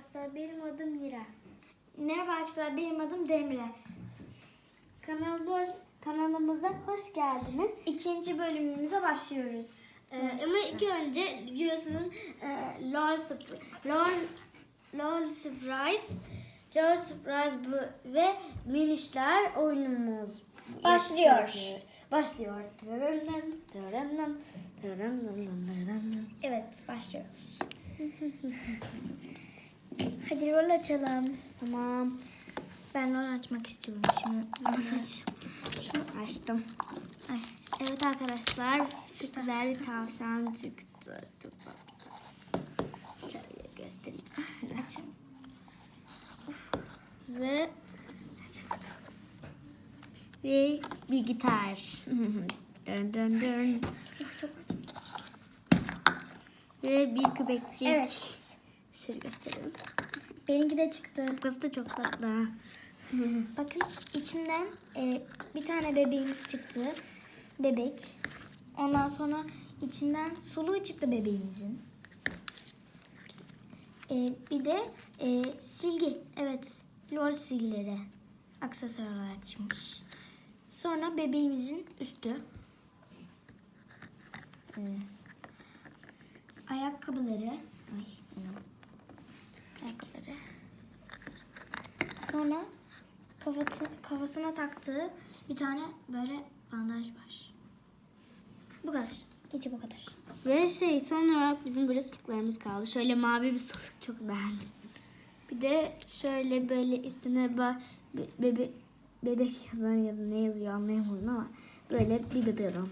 arkadaşlar benim adım Mira. Merhaba arkadaşlar benim adım Demre. Kanalımıza, kanalımıza hoş geldiniz. İkinci bölümümüze başlıyoruz. Ee, ama ilk önce biliyorsunuz e, LOL, LOL, LOL Surprise LOL Surprise ve Minişler oyunumuz Başlıyor. Başlıyor. Evet başlıyoruz. Hadi rol açalım. Tamam. Ben rol açmak istiyorum şimdi. Nasıl? Şunu açtım. Ay. Evet arkadaşlar. Şu güzel bir tavşan çıktı. Dur. Şöyle göstereyim. Açın. Ve açamadım. Ve bir gitar. dön dön dön. Ve bir köpekçik. Evet. Şöyle gösterelim. Benimki de çıktı. Kız da çok tatlı. Bakın içinden e, bir tane bebeğimiz çıktı. Bebek. Ondan sonra içinden suluğu çıktı bebeğimizin. E, bir de e, silgi. Evet. Lol silgileri. Aksesuar olarak çıkmış. Sonra bebeğimizin üstü. E, ayakkabıları. Ay, benim. Ayakkabıları. Sonra kafası, kafasına taktığı bir tane böyle bandaj var. Bu kadar. İçi bu kadar. Ve şey son olarak bizim böyle suluklarımız kaldı. Şöyle mavi bir suluk çok beğendim. Bir de şöyle böyle üstüne be, bebe, bebek yazan ya da ne yazıyor anlayamadım ama böyle bir bebeğim.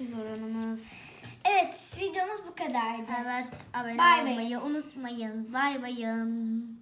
Biberonumuz. Evet videomuz bu kadardı. Evet abone bay. olmayı unutmayın. Bay bayın.